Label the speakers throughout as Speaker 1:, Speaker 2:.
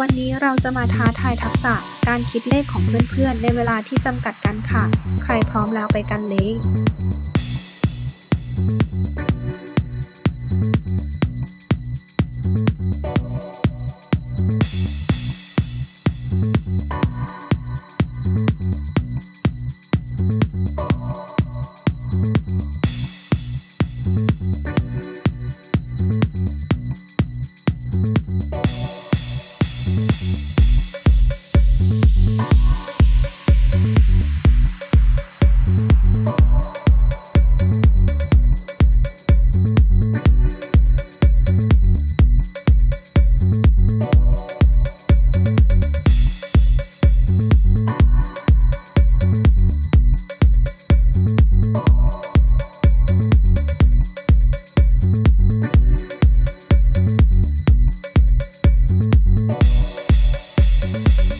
Speaker 1: วันนี้เราจะมาท้าทายทักษะการคิดเลขของเพื่อนๆ ในเวลาที่จำกัดกันค่ะ ใครพร้อมแล้วไปกันเลย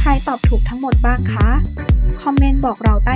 Speaker 1: ใครตอบถูกทั้งหมดบ้างคะ คอมเมนต์บอกเราใต้